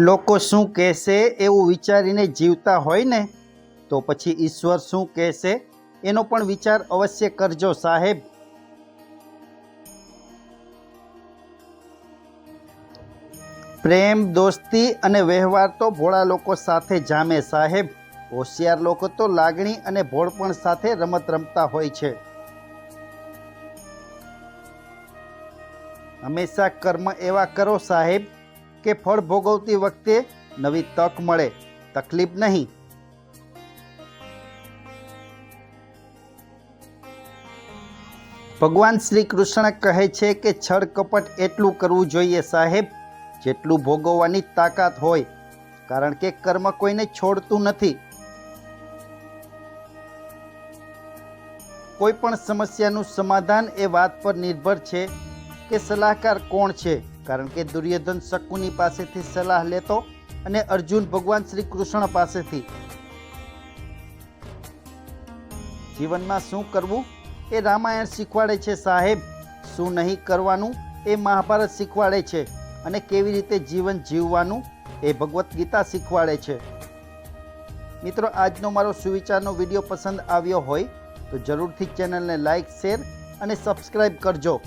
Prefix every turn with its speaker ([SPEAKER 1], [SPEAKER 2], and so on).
[SPEAKER 1] લોકો શું કહેશે એવું વિચારીને જીવતા હોય ને, તો પછી ઈશ્વર શું કહેશે? એનો પણ વિચાર અવશ્ય કરજો સાહેબ. પ્રેમ, દોસ્તી અને વ્યવહાર તો ભોળા લોકો સાથે જામે સાહેબ. હોશિયાર લોકો તો લાગણી અને ભોળપણ સાથે રમત રમતા હોય છે. હંમેશા કર્મ એવા કરો સાહેબ. કે ફળ ભોગવતી વખતે નવી તક મળે. તકલીફ નહીં. ભગવાન શ્રી કૃષ્ણ કહે છે કે છળ કપટ એટલું કરવું જોઈએ સાહેબ, જેટલું ભોગવવાની તાકાત હોય, કારણ કે કર્મ કોઈને છોડતું નથી. કોઈ પણ સમસ્યાનું સમાધાન એ વાત પર નિર્ભર છે કે સલાહકાર કોણ છે. કારણ કે દુર્યોધન શકુની પાસેથી સલાહ લેતો અને અર્જુન ભગવાન શ્રી કૃષ્ણ પાસેથી. જીવનમાં શું કરવું એ રામાયણ શીખવાડે છે સાહેબ. શું નહીં કરવાનું એ મહાભારત શીખવાડે છે અને કેવી રીતે જીવન જીવવાનું એ ભગવદ્ ગીતા શીખવાડે છે. મિત્રો, આજનો મારો સુવિચારનો વીડિયો પસંદ આવ્યો હોય તો જરૂરથી ચેનલને લાઈક, શેર અને સબસ્ક્રાઈબ કરજો.